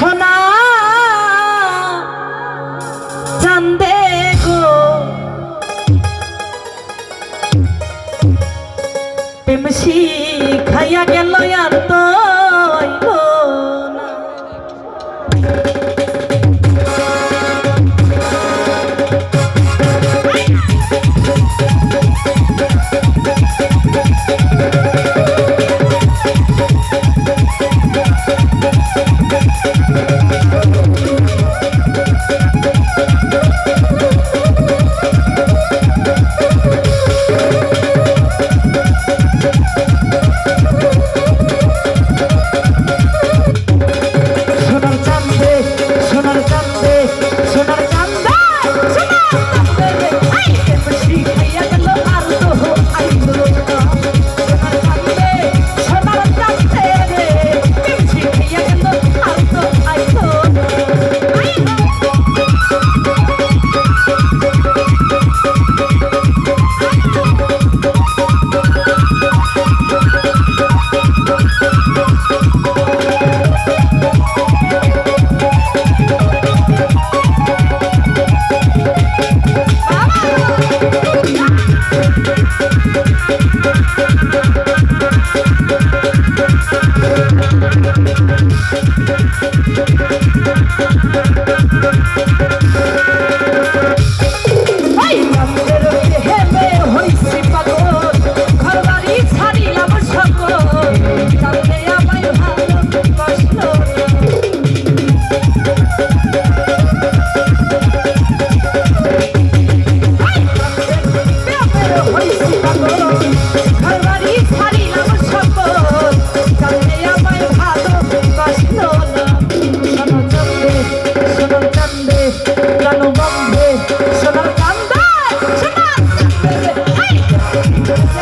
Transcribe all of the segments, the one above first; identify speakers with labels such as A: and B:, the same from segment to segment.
A: সোনা চান্দে গো পেমসি খাইয়া গেল আর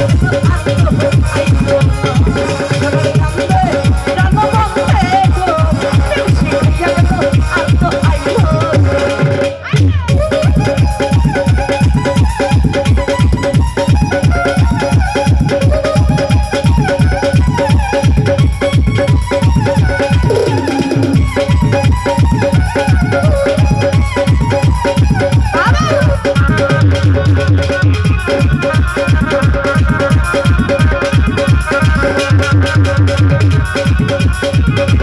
A: I'm Thank you.